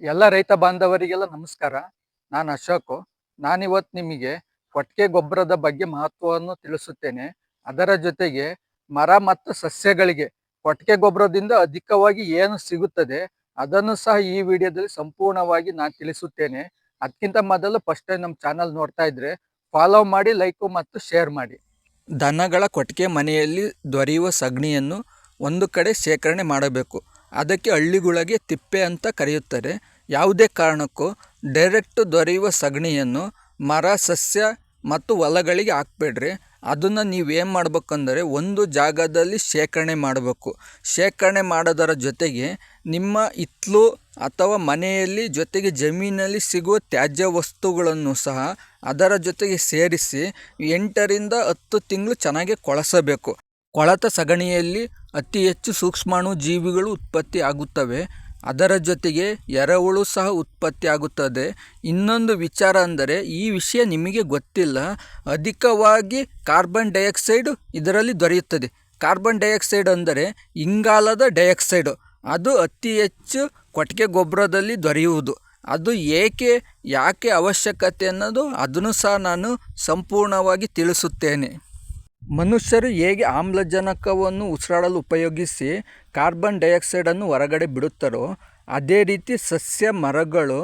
ಎಲ್ಲ ರೈತ ಬಾಂಧವರಿಗೆಲ್ಲ ನಮಸ್ಕಾರ. ನಾನು ಅಶೋಕ್. ನಾನಿವತ್ತು ನಿಮಗೆ ಕೊಟ್ಟಿಗೆ ಗೊಬ್ಬರದ ಬಗ್ಗೆ ಮಹತ್ವವನ್ನು ತಿಳಿಸುತ್ತೇನೆ. ಅದರ ಜೊತೆಗೆ ಮರ ಮತ್ತು ಸಸ್ಯಗಳಿಗೆ ಕೊಟ್ಟಿಗೆ ಗೊಬ್ಬರದಿಂದ ಅಧಿಕವಾಗಿ ಏನು ಸಿಗುತ್ತದೆ ಅದನ್ನು ಸಹ ಈ ವಿಡಿಯೋದಲ್ಲಿ ಸಂಪೂರ್ಣವಾಗಿ ನಾನು ತಿಳಿಸುತ್ತೇನೆ. ಅದಕ್ಕಿಂತ ಮೊದಲು ಫಸ್ಟ್ ಟೈಮ್ ನಮ್ಮ ಚಾನಲ್ ನೋಡ್ತಾ ಇದ್ರೆ ಫಾಲೋ ಮಾಡಿ ಲೈಕು ಮತ್ತು ಶೇರ್ ಮಾಡಿ. ದನಗಳ ಕೊಟ್ಟಿಗೆ ಮನೆಯಲ್ಲಿ ದೊರೆಯುವ ಸಗಣಿಯನ್ನು ಒಂದು ಕಡೆ ಶೇಖರಣೆ ಮಾಡಬೇಕು. ಅದಕ್ಕೆ ಹಳ್ಳಿಗಳಿಗೆ ತಿಪ್ಪೆ ಅಂತ ಕರೆಯುತ್ತಾರೆ. ಯಾವುದೇ ಕಾರಣಕ್ಕೂ ಡೈರೆಕ್ಟ್ ದೊರೆಯುವ ಸಗಣಿಯನ್ನು ಮರ, ಸಸ್ಯ ಮತ್ತು ಹೊಲಗಳಿಗೆ ಹಾಕ್ಬೇಡ್ರಿ. ಅದನ್ನು ನೀವೇನು ಮಾಡ್ಬೇಕಂದರೆ ಒಂದು ಜಾಗದಲ್ಲಿ ಶೇಖರಣೆ ಮಾಡಬೇಕು. ಶೇಖರಣೆ ಮಾಡೋದರ ಜೊತೆಗೆ ನಿಮ್ಮ ಹಿತ್ಲು ಅಥವಾ ಮನೆಯಲ್ಲಿ ಜೊತೆಗೆ ಜಮೀನಲ್ಲಿ ಸಿಗುವ ತ್ಯಾಜ್ಯ ವಸ್ತುಗಳನ್ನು ಸಹ ಅದರ ಜೊತೆಗೆ ಸೇರಿಸಿ ಎಂಟರಿಂದ ಹತ್ತು ತಿಂಗಳು ಚೆನ್ನಾಗಿ ಕೊಳೆಸಬೇಕು. ಕೊಳತ ಸಗಣಿಯಲ್ಲಿ ಅತಿ ಹೆಚ್ಚು ಸೂಕ್ಷ್ಮಾಣು ಜೀವಿಗಳು ಉತ್ಪತ್ತಿ ಆಗುತ್ತವೆ. ಅದರ ಜೊತೆಗೆ ಎರವಳು ಸಹ ಉತ್ಪತ್ತಿಯಾಗುತ್ತದೆ. ಇನ್ನೊಂದು ವಿಚಾರ ಅಂದರೆ, ಈ ವಿಷಯ ನಿಮಗೆ ಗೊತ್ತಿಲ್ಲ. ಅಧಿಕವಾಗಿ ಕಾರ್ಬನ್ ಡೈಆಕ್ಸೈಡು ಇದರಲ್ಲಿ ದೊರೆಯುತ್ತದೆ. ಕಾರ್ಬನ್ ಡೈಆಕ್ಸೈಡ್ ಅಂದರೆ ಇಂಗಾಲದ ಡೈಆಕ್ಸೈಡು. ಅದು ಅತಿ ಹೆಚ್ಚು ಕೊಟ್ಟಿಗೆ ಗೊಬ್ಬರದಲ್ಲಿ ದೊರೆಯುವುದು. ಅದು ಏಕೆ, ಯಾಕೆ ಅವಶ್ಯಕತೆ ಅನ್ನೋದು ಅದನ್ನು ಸಹ ನಾನು ಸಂಪೂರ್ಣವಾಗಿ ತಿಳಿಸುತ್ತೇನೆ. ಮನುಷ್ಯರು ಹೇಗೆ ಆಮ್ಲಜನಕವನ್ನು ಉಸಿರಾಡಲು ಉಪಯೋಗಿಸಿ ಕಾರ್ಬನ್ ಡೈಆಕ್ಸೈಡನ್ನು ಹೊರಗಡೆ ಬಿಡುತ್ತಾರೋ, ಅದೇ ರೀತಿ ಸಸ್ಯ ಮರಗಳು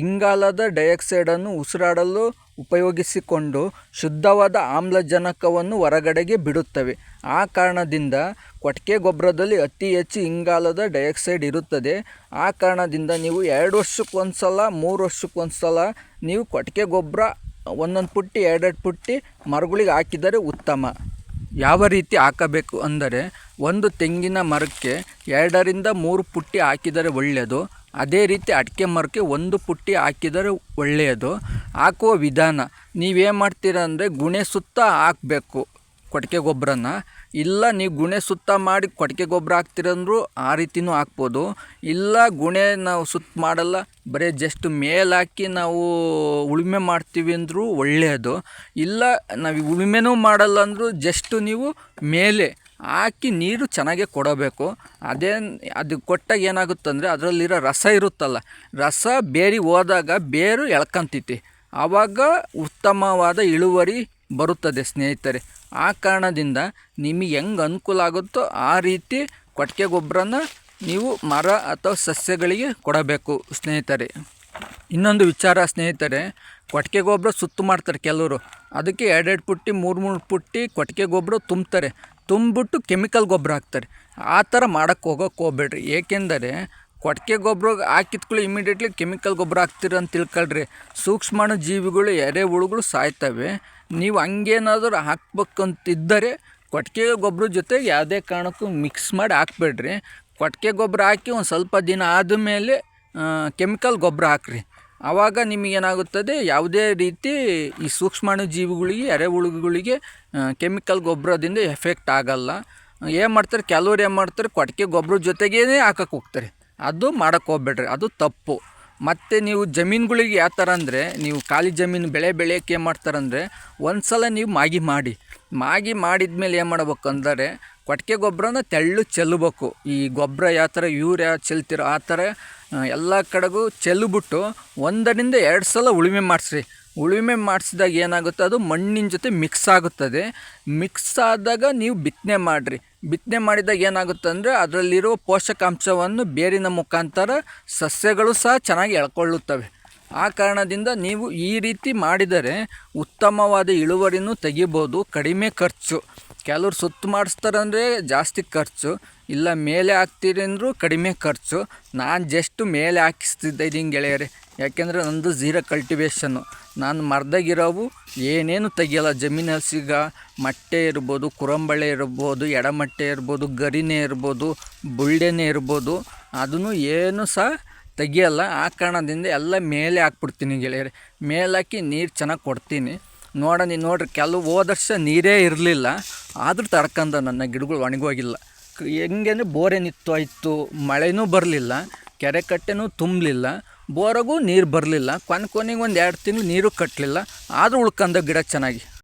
ಇಂಗಾಲದ ಡೈಆಕ್ಸೈಡನ್ನು ಉಸಿರಾಡಲು ಉಪಯೋಗಿಸಿಕೊಂಡು ಶುದ್ಧವಾದ ಆಮ್ಲಜನಕವನ್ನು ಹೊರಗಡೆಗೆ ಬಿಡುತ್ತವೆ. ಆ ಕಾರಣದಿಂದ ಕೊಟ್ಟಿಗೆ ಗೊಬ್ಬರದಲ್ಲಿ ಅತಿ ಹೆಚ್ಚು ಇಂಗಾಲದ ಡೈಆಕ್ಸೈಡ್ ಇರುತ್ತದೆ. ಆ ಕಾರಣದಿಂದ ನೀವು ಎರಡು ವರ್ಷಕ್ಕೊಂದು ಸಲ ಮೂರು ವರ್ಷಕ್ಕೊಂದು ಸಲ ನೀವು ಕೊಟ್ಟಿಗೆ ಗೊಬ್ಬರ ಒಂದೊಂದು ಪುಟ್ಟಿ ಎರಡೆರಡು ಪುಟ್ಟಿ ಮರಗಳಿಗೆ ಹಾಕಿದರೆ ಉತ್ತಮ. ಯಾವ ರೀತಿ ಹಾಕಬೇಕು ಅಂದರೆ ಒಂದು ತೆಂಗಿನ ಮರಕ್ಕೆ ಎರಡರಿಂದ ಮೂರು ಪುಟ್ಟಿ ಹಾಕಿದರೆ ಒಳ್ಳೆಯದು. ಅದೇ ರೀತಿ ಅಡಿಕೆ ಮರಕ್ಕೆ ಒಂದು ಪುಟ್ಟಿ ಹಾಕಿದರೆ ಒಳ್ಳೆಯದು. ಹಾಕುವ ವಿಧಾನ, ನೀವೇನು ಮಾಡ್ತೀರ ಅಂದರೆ ಗುಣೆ ಸುತ್ತ ಹಾಕಬೇಕು. ಕೊಟ್ಟಿಗೆ ಗೊಬ್ಬರನ, ಇಲ್ಲ ನೀವು ಗುಣೆ ಸುತ್ತ ಮಾಡಿ ಕೊಟ್ಟಿಗೆ ಗೊಬ್ಬರ ಹಾಕ್ತೀರಂದ್ರೂ ಆ ರೀತಿಯೂ ಹಾಕ್ಬೋದು. ಇಲ್ಲ ಗುಣೆ ನಾವು ಸುತ್ತ ಮಾಡಲ್ಲ, ಬರೀ ಜಸ್ಟ್ ಮೇಲೆ ಹಾಕಿ ನಾವು ಉಳುಮೆ ಮಾಡ್ತೀವಿ ಅಂದರೂ ಒಳ್ಳೆಯದು ಇಲ್ಲ ನಾವು ಉಳುಮೆನೂ ಮಾಡಲ್ಲ ಅಂದರೂ ಜಸ್ಟ್ ನೀವು ಮೇಲೆ ಹಾಕಿ ನೀರು ಚೆನ್ನಾಗೆ ಕೊಡಬೇಕು. ಅದೇ ಅದು ಕೊಟ್ಟಾಗ ಏನಾಗುತ್ತಂದರೆ ಅದರಲ್ಲಿರೋ ರಸ ಇರುತ್ತಲ್ಲ, ರಸ ಬೇರಿ ಹೋದಾಗ ಬೇರು ಎಳ್ಕಂತೈತಿ. ಆವಾಗ ಉತ್ತಮವಾದ ಇಳುವರಿ ಬರುತ್ತದೆ, ಸ್ನೇಹಿತರೆ. ಆ ಕಾರಣದಿಂದ ನಿಮಗೆ ಹೆಂಗೆ ಅನುಕೂಲ ಆಗುತ್ತೋ ಆ ರೀತಿ ಕೊಟ್ಟಿಗೆ ಗೊಬ್ಬರನ ನೀವು ಮರ ಅಥವಾ ಸಸ್ಯಗಳಿಗೆ ಕೊಡಬೇಕು, ಸ್ನೇಹಿತರೆ. ಇನ್ನೊಂದು ವಿಚಾರ, ಸ್ನೇಹಿತರೆ. ಕೊಟ್ಟಿಗೆ ಗೊಬ್ಬರ ಸುತ್ತು ಮಾಡ್ತಾರೆ ಕೆಲವರು. ಅದಕ್ಕೆ ಎರಡೆರಡು ಪುಟ್ಟಿ ಮೂರು ಮೂರು ಪುಟ್ಟಿ ಕೊಟ್ಟಿಗೆ ಗೊಬ್ಬರ ತುಂಬ್ತಾರೆ. ತುಂಬಿಬಿಟ್ಟು ಕೆಮಿಕಲ್ ಗೊಬ್ಬರ ಹಾಕ್ತಾರೆ. ಆ ಥರ ಮಾಡೋಕ್ಕೆ ಹೋಗೋಕ್ಕೆ ಹೋಗ್ಬೇಡ್ರಿ. ಏಕೆಂದರೆ ಕೊಟ್ಟಿಗೆ ಗೊಬ್ಬರ ಹಾಕಿದ್ಕೊಳ್ಳಿ ಇಮಿಡಿಯೇಟ್ಲಿ ಕೆಮಿಕಲ್ ಗೊಬ್ಬರ ಹಾಕ್ತೀರ ಅಂತ ತಿಳ್ಕೊಳ್ರಿ. ಸೂಕ್ಷ್ಮಾಣು ಜೀವಿಗಳು ಎರೆಹುಳುಗಳು ಸಾಯ್ತವೆ. ನೀವು ಹಂಗೇನಾದರೂ ಹಾಕ್ಬೇಕಂತಿದ್ದರೆ ಕೊಟ್ಟಿಗೆ ಗೊಬ್ಬರ ಜೊತೆ ಯಾವುದೇ ಕಾರಣಕ್ಕೂ ಮಿಕ್ಸ್ ಮಾಡಿ ಹಾಕ್ಬೇಡ್ರಿ. ಕೊಟ್ಟಿಗೆ ಗೊಬ್ಬರ ಹಾಕಿ ಒಂದು ಸ್ವಲ್ಪ ದಿನ ಆದಮೇಲೆ ಕೆಮಿಕಲ್ ಗೊಬ್ಬರ ಹಾಕ್ರಿ. ಆವಾಗ ನಿಮಗೇನಾಗುತ್ತದೆ? ಯಾವುದೇ ರೀತಿ ಈ ಸೂಕ್ಷ್ಮಾಣು ಜೀವಿಗಳಿಗೆ ಎರೆಹುಳುಗಳಿಗೆ ಕೆಮಿಕಲ್ ಗೊಬ್ಬರದಿಂದ ಎಫೆಕ್ಟ್ ಆಗಲ್ಲ. ಏನು ಮಾಡ್ತಾರೆ? ಕೆಲವ್ರು ಏನು ಮಾಡ್ತಾರೆ? ಕೊಟ್ಟಿಗೆ ಗೊಬ್ಬರ ಜೊತೆಗೇ ಹಾಕಕ್ಕೆ ಹೋಗ್ತಾರೆ. ಅದು ಮಾಡೋಕ್ಕೆ ಹೋಗ್ಬೇಡ್ರಿ, ಅದು ತಪ್ಪು. ಮತ್ತು ನೀವು ಜಮೀನುಗಳಿಗೆ ಯಾವ ಥರ ಅಂದರೆ, ನೀವು ಖಾಲಿ ಜಮೀನು ಬೆಳೆ ಬೆಳೆಯೋಕೆ ಏನು ಮಾಡ್ತಾರಂದರೆ ಒಂದು ಸಲ ನೀವು ಮಾಗಿ ಮಾಡಿ. ಮಾಗಿ ಮಾಡಿದ ಮೇಲೆ ಏನು ಮಾಡ್ಬೇಕು ಅಂದರೆ ಕೊಟ್ಟಿಗೆ ಗೊಬ್ಬರನ ತೆಳ್ಳು ಚೆಲ್ಲಬೇಕು. ಈ ಗೊಬ್ಬರ ಯಾವ ಥರ ಯೂರಿಯಾ ಚೆಲ್ತಿರೋ ಆ ಥರ ಎಲ್ಲ ಕಡೆಗೂ ಚೆಲ್ಲಿಬಿಟ್ಟು ಒಂದರಿಂದ ಎರಡು ಸಲ ಉಳುಮೆ ಮಾಡಿಸ್ರಿ. ಉಳುಮೆ ಮಾಡಿಸಿದಾಗ ಏನಾಗುತ್ತೆ, ಅದು ಮಣ್ಣಿನ ಜೊತೆ ಮಿಕ್ಸ್ ಆಗುತ್ತದೆ. ಮಿಕ್ಸ್ ಆದಾಗ ನೀವು ಬಿತ್ತನೆ ಮಾಡಿರಿ. ಬಿತ್ತನೆ ಮಾಡಿದಾಗ ಏನಾಗುತ್ತೆ ಅಂದರೆ ಅದರಲ್ಲಿರೋ ಪೋಷಕಾಂಶವನ್ನು ಬೇರಿನ ಮುಖಾಂತರ ಸಸ್ಯಗಳು ಸಹ ಚೆನ್ನಾಗಿ ಎಳ್ಕೊಳ್ಳುತ್ತವೆ. ಆ ಕಾರಣದಿಂದ ನೀವು ಈ ರೀತಿ ಮಾಡಿದರೆ ಉತ್ತಮವಾದ ಇಳುವರಿನೂ ತೆಗಿಬೋದು, ಕಡಿಮೆ ಖರ್ಚು. ಕೆಲವ್ರು ಸುತ್ತು ಮಾಡಿಸ್ತಾರಂದರೆ ಜಾಸ್ತಿ ಖರ್ಚು, ಇಲ್ಲ ಮೇಲೆ ಹಾಕ್ತೀರಿ ಅಂದರೂ ಕಡಿಮೆ ಖರ್ಚು. ನಾನು ಜಸ್ಟ್ ಮೇಲೆ ಹಾಕಿಸ್ತಿದ್ದೆ ಇದೀನಿ ಗೆಳೆಯರೆ. ಯಾಕೆಂದರೆ ನಂದು ಝೀರೋ ಕಲ್ಟಿವೇಷನ್ನು ನಾನು ಮರದಾಗಿರೋವು ಏನೇನು ತೆಗಿಯಲ್ಲ. ಜಮೀನಲ್ಲಿ ಸಿಗ ಮಟ್ಟೆ ಇರ್ಬೋದು, ಕುರಂಬಳೆ ಇರ್ಬೋದು, ಎಡಮಟ್ಟೆ ಇರ್ಬೋದು, ಗರಿನೇ ಇರ್ಬೋದು ಬುಳ್ಳೆನೇ ಇರ್ಬೋದು. ಅದನ್ನು ಏನು ಸಹ ತೆಗಿಯಲ್ಲ. ಆ ಕಾರಣದಿಂದ ಎಲ್ಲ ಮೇಲೆ ಹಾಕ್ಬಿಡ್ತೀನಿ ಗೆಳೆಯರೆ. ಮೇಲೆ ಹಾಕಿ ನೀರು ಚೆನ್ನಾಗಿ ಕೊಡ್ತೀನಿ. ನೋಡೋಣ ನೋಡ್ರಿ, ಕೆಲವು ಹೋದ ನೀರೇ ಇರಲಿಲ್ಲ, ಆದರೂ ತಡ್ಕಂದ ನನ್ನ ಗಿಡಗಳು ಒಣಗೋಗಿಲ್ಲ. ಹೆಂಗೆ ಬೋರೆ ನಿತ್ತೋಯ್ತು ಮಳೆನೂ ಬರಲಿಲ್ಲ, ಕೆರೆ ಕಟ್ಟೆನೂ ತುಂಬಲಿಲ್ಲ, ಬೋರಗೂ ನೀರು ಬರಲಿಲ್ಲ, ಕೊನೆ ಕೊನೆಗೆ ಒಂದು ಎರಡು ತಿಂಗಳು ನೀರು ಕಟ್ಟಲಿಲ್ಲ ಆದರೂ ಉಳ್ಕಂದ ಗಿಡ ಚೆನ್ನಾಗಿ.